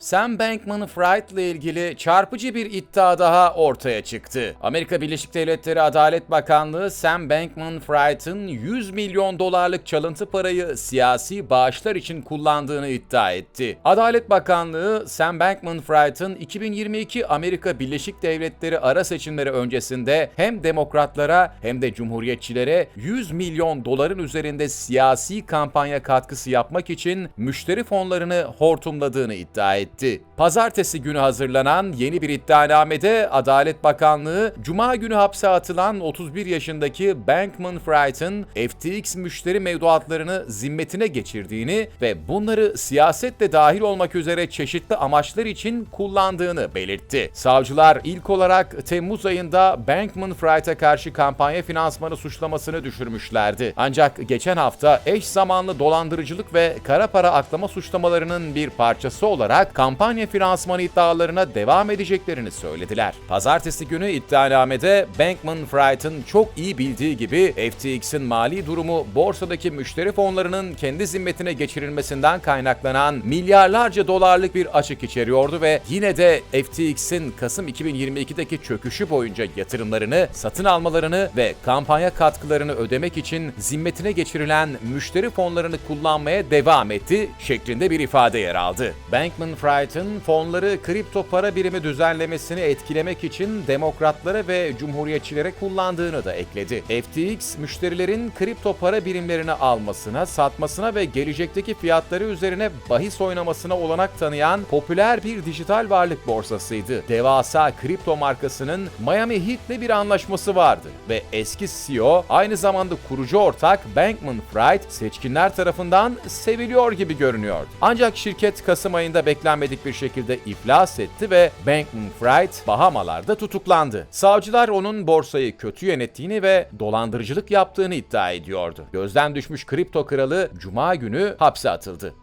Sam Bankman-Fried ile ilgili çarpıcı bir iddia daha ortaya çıktı. Amerika Birleşik Devletleri Adalet Bakanlığı Sam Bankman-Fried'ın 100 milyon dolarlık çalıntı parayı siyasi bağışlar için kullandığını iddia etti. Adalet Bakanlığı Sam Bankman-Fried'ın 2022 Amerika Birleşik Devletleri ara seçimleri öncesinde hem demokratlara hem de cumhuriyetçilere 100 milyon doların üzerinde siyasi kampanya katkısı yapmak için müşteri fonlarını hortumladığını iddia etti. Pazartesi günü hazırlanan yeni bir iddianamede Adalet Bakanlığı, Cuma günü hapse atılan 31 yaşındaki Bankman-Fried'ın FTX müşteri mevduatlarını zimmetine geçirdiğini ve bunları siyasetle dahil olmak üzere çeşitli amaçlar için kullandığını belirtti. Savcılar ilk olarak Temmuz ayında Bankman-Fried'e karşı kampanya finansmanı suçlamasını düşürmüşlerdi. Ancak geçen hafta eş zamanlı dolandırıcılık ve kara para aklama suçlamalarının bir parçası olarak kampanya finansmanı iddialarına devam edeceklerini söylediler. Pazartesi günü iddianamede Bankman-Fried'ın çok iyi bildiği gibi FTX'in mali durumu borsadaki müşteri fonlarının kendi zimmetine geçirilmesinden kaynaklanan milyarlarca dolarlık bir açık içeriyordu ve yine de FTX'in Kasım 2022'deki çöküşü boyunca yatırımlarını, satın almalarını ve kampanya katkılarını ödemek için zimmetine geçirilen müşteri fonlarını kullanmaya devam etti şeklinde bir ifade yer aldı. Bankman-Fried'ın fonları kripto para birimi düzenlemesini etkilemek için demokratlara ve cumhuriyetçilere kullandığını da ekledi. FTX, müşterilerin kripto para birimlerini almasına, satmasına ve gelecekteki fiyatları üzerine bahis oynamasına olanak tanıyan popüler bir dijital varlık borsasıydı. Devasa kripto markasının Miami Heat'le bir anlaşması vardı ve eski CEO aynı zamanda kurucu ortak Bankman-Fried seçkinler tarafından seviliyor gibi görünüyordu. Ancak şirket Kasım ayında beklenmedik bir şekilde iflas etti ve Bankman-Fried Bahamalarda tutuklandı. Savcılar onun borsayı kötü yönettiğini ve dolandırıcılık yaptığını iddia ediyordu. Gözden düşmüş kripto kralı Cuma günü hapse atıldı.